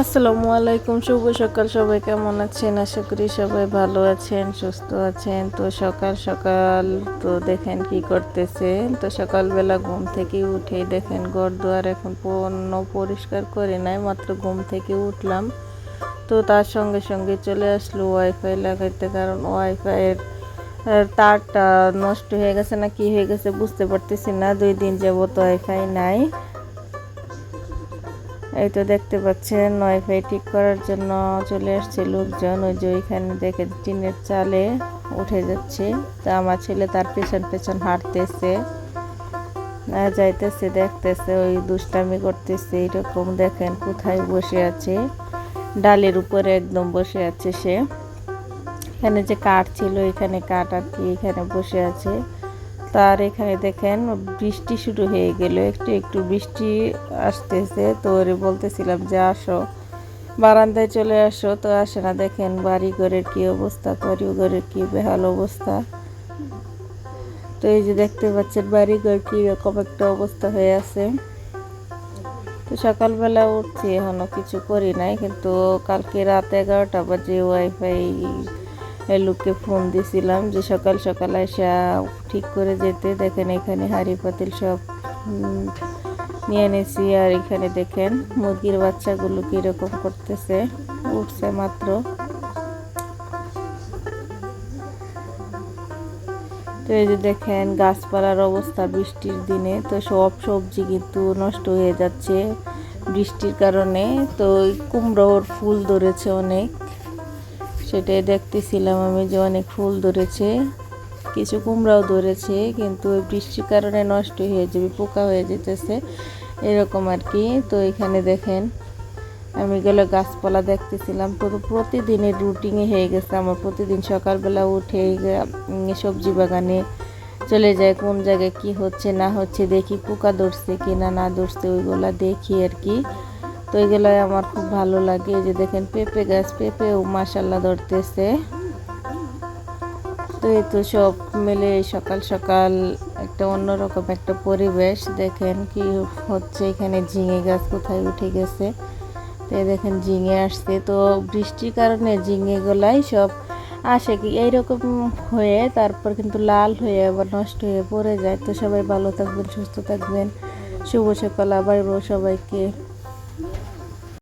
আসসালামু আলাইকুম, শুভ সকাল। সবাই কেমন আছেন? আশা করি সবাই ভালো আছেন, সুস্থ আছেন। তো সকাল সকাল তো দেখেন কি করতেছে তো সকালবেলা ঘুম থেকে উঠেই দেখেন ঘর দুয়ার এখন পণ্য পরিষ্কার করে নাই, মাত্র ঘুম থেকে উঠলাম। তো তার সঙ্গে সঙ্গে চলে আসলো ওয়াইফাই লাগাইতে, কারণ ওয়াইফাইয়ের তারটা নষ্ট হয়ে গেছে না কি হয়ে গেছে বুঝতে পারতেছি না। দুই দিন যাবত ওয়াইফাই নাই। এই তো দেখতে পাচ্ছেন ওয়াইফাই ঠিক করার জন্য চলে আসছে লোকজন। ওই যে ওইখানে দেখে টিনের চালে উঠে যাচ্ছে। তা আমার ছেলে তার পেছন পেছন হাঁটতেছে। যাইতেছে, দেখতেছে, ওই দুষ্টামি করতেছে। এরকম দেখেন কোথায় বসে আছে। ডালের উপরে একদম বসে আছে সে। এখানে যে কাঠ ছিল, এখানে কাঠ আর কি এখানে বসে আছে। তার এখানে দেখেন বৃষ্টি শুরু হয়ে গেল, একটু একটু বৃষ্টি আসতেছে। তো ওরে বলতেছিলাম যে আসো, বারান্দায় চলে আসো। তো আসে না, দেখেন বাড়ি ঘরের কি অবস্থা ঘরের কি বেহাল অবস্থা। তো এই যে দেখতে পাচ্ছেন বাড়ি ঘর কি রকম একটা অবস্থা হয়ে আছে। তো সকালবেলা উঠছি, এখনও কিছু করি নাই, কিন্তু কালকে রাত এগারোটা বাজে ওয়াইফাই লোককে ফোন দিছিলাম যে সকাল সকাল এসে ঠিক করে যেতে। দেখেন এখানে হাঁড়ি পাতিল সব নিয়ে এনেছি আর এখানে দেখেন মুরগির বাচ্চাগুলো কীরকম করতেছে। উঠছে মাত্র। তো এই যে দেখেন গাছপালার অবস্থা বৃষ্টির দিনে, তো সব সবজি কিন্তু নষ্ট হয়ে যাচ্ছে বৃষ্টির কারণে। তো কুমড়োর ফুল ধরেছে অনেক। সেটাই দেখতেছিলাম আমি যে অনেক ফুল ধরেছে, কিছু কুমড়াও ধরেছে, কিন্তু বৃষ্টির কারণে নষ্ট হয়ে যাবে, পোকা হয়ে যেতেছে, এরকম আর কি। তো এখানে দেখেন, আমি গেলে গাছপালা দেখতেছিলাম। তো প্রতিদিনের রুটিনে হয়ে গেছে আমার। প্রতিদিন সকালবেলা উঠে সবজি বাগানে চলে যায় কোন জায়গায় কি হচ্ছে না হচ্ছে দেখি পোকা ধরছে কি না না ধরছে, ওইগুলা দেখি আর কি। তো এগুলাই আমার খুব ভালো লাগে। এই যে দেখেন পেঁপে গাছ, পেঁপেও মাসাল্লাহ ধরতেছে। তো এই তো সব মিলে সকাল সকাল একটা অন্যরকম একটা পরিবেশ। দেখেন কি হচ্ছে এখানে ঝিঙে গাছ কোথায় উঠে গেছে। তো দেখেন ঝিঙে আসছে। তো বৃষ্টির কারণে ঝিঙে গুলাই সব আসে কি এইরকম হয়ে তারপর কিন্তু লাল হয়ে আবার নষ্ট হয়ে পড়ে যায়। তো সবাই ভালো থাকবেন, সুস্থ থাকবেন। শুভ সকাল আবার সবাইকে